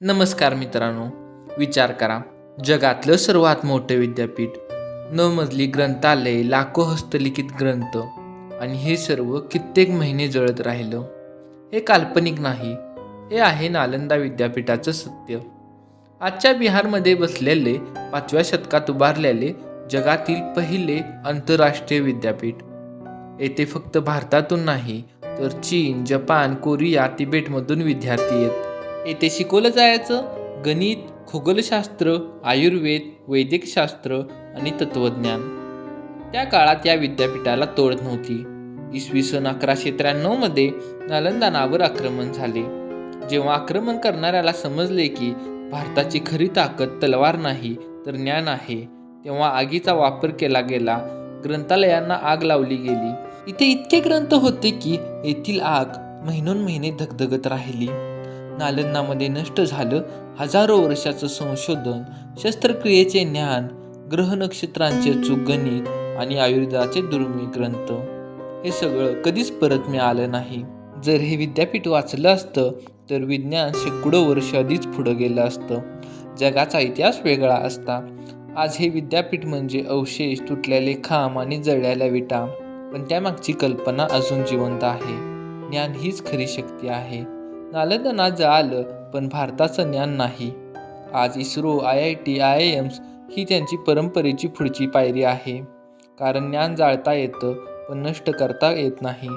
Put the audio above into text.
नमस्कार मित्रांनो विचार करा. जगातलं सर्वात मोठं विद्यापीठ न मजली ग्रंथालय लाखो हस्तलिखित ग्रंथ आणि हे सर्व कित्येक महिने जळत राहिलं. हे काल्पनिक नाही हे आहे नालंदा विद्यापीठाचं सत्य. आजच्या बिहारमध्ये बसलेले पाचव्या शतकात उभारलेले जगातील पहिले आंतरराष्ट्रीय विद्यापीठ. येथे फक्त भारतातून नाही तर चीन जपान कोरिया तिबेटमधून विद्यार्थी येत. येथे शिकवलं जायचं. गणित खगोलशास्त्र आयुर्वेद वैद्यकशास्त्र आणि तत्त्वज्ञान. त्या काळात या विद्यापीठाला तोड नव्हती. इसवी सन अकराशे त्र्याण्णवमध्ये नालंदानावर आक्रमण झाले. जेव्हा आक्रमण करणाऱ्याला समजले की भारताची खरी ताकद तलवार नाही तर ज्ञान आहे. तेव्हा आगीचा वापर केला गेला. ग्रंथालयांना आग लावली गेली. इथे इतके ग्रंथ होते की येथील आग महिनोन महिने धगधगत राहिली. नालंदामध्ये नष्ट झालं. हजारो वर्षाचं संशोधन शस्त्रक्रियेचे ज्ञान ग्रह नक्षत्रांचे अचूक गणित आणि आयुर्वेदाचे दुर्मिळ ग्रंथ. हे सगळं कधीच परत मिळालं नाही. जर हे विद्यापीठ वाचलं असतं तर विज्ञान शेकडो वर्ष आधीच पुढं गेलं असतं. जगाचा इतिहास वेगळा असता. आज हे विद्यापीठ म्हणजे अवशेष तुटलेले खांब आणि जळलेल्या विटा. पण त्यामागची कल्पना अजून जिवंत आहे. ज्ञान हीच खरी शक्ती आहे. नालंदनाचं आलं पण भारताचं ज्ञान नाही. आज ISRO I I T I I Ms ही त्यांची परंपरेची पुढची पायरी आहे. कारण ज्ञान जाळता येतं पण नष्ट करता येत नाही.